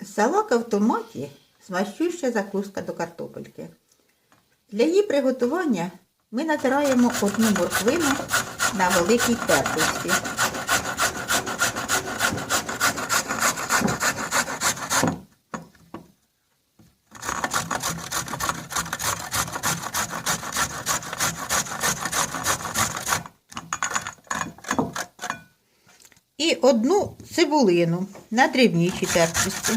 Салака в томаті смачуща закуска до картопельки. Для її приготування ми натираємо одну морквину на великій тертості. І одну цибулину на дрібнішій тертості.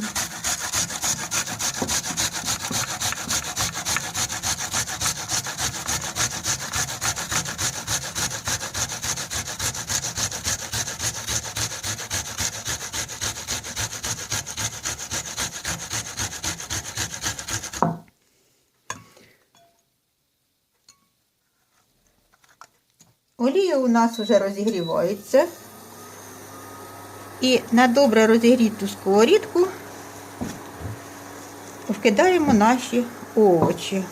Олія у нас вже розігрівається. І на добре розігріту сковорідку вкидаємо наші овочі.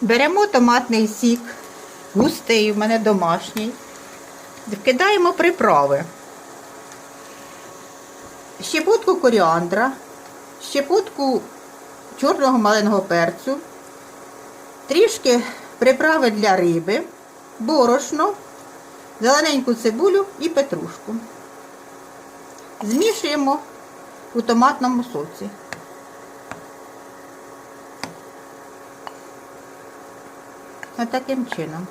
Беремо томатний сік, густий, у мене домашній. Вкидаємо приправи. Щепотку коріандра, щепотку чорного маленого перцю, трішки приправи для риби, борошно, зелененьку цибулю і петрушку. Змішуємо у томатному соці. またキムチの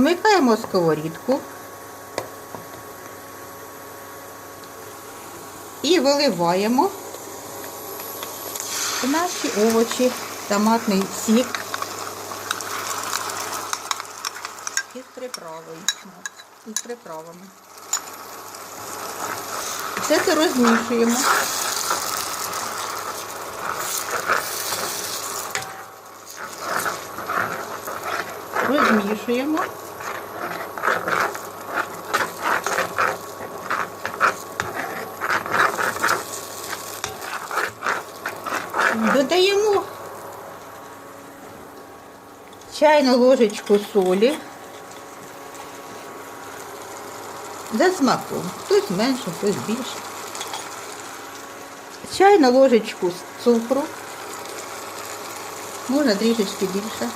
Вмикаємо сковорідку і виливаємо наші овочі, томатний сік із приправою. Із приправами. Все це розмішуємо. Розмішуємо. Додаємо чайну ложечку солі за смаком. Хтось менше, хтось більше. Чайну ложечку цукру. Можна трішечки більше.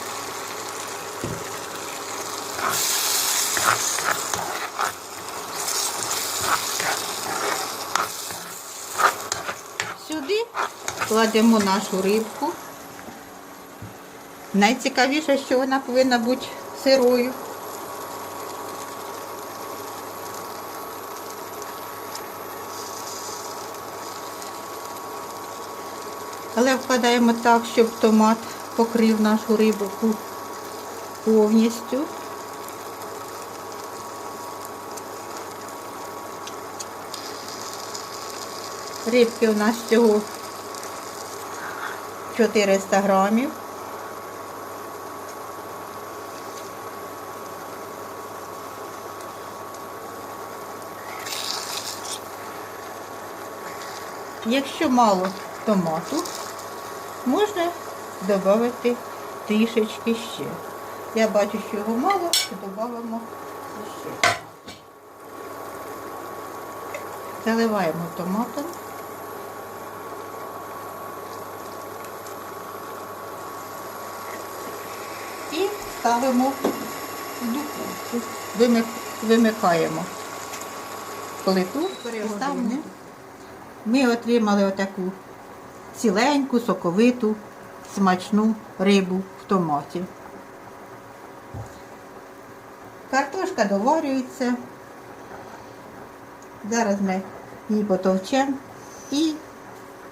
Сюди кладемо нашу рибку. Найцікавіше, що вона повинна бути сирою. Але вкладаємо так, щоб томат покрив нашу рибку повністю. Рибки у нас всього 400 грамів. Якщо мало томату, можна додати трішечки ще. Я бачу, що його мало, то додамо ще. Заливаємо томатом. І ставимо в духовку. Вимик- Вимикаємо плиту, переставимо. Ми отримали отаку ціленьку, соковиту, смачну рибу в томаті. Картошка доварюється. Зараз ми її потовчемо і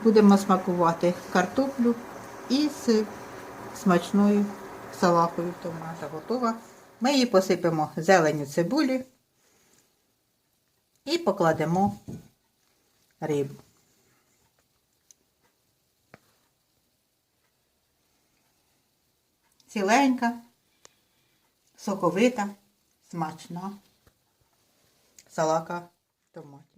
будемо смакувати картоплю із смачною салакою томата. Готова. Ми її посипемо зеленю цибулі і покладемо рибу. Ціленька, соковита, смачна салака в томаті.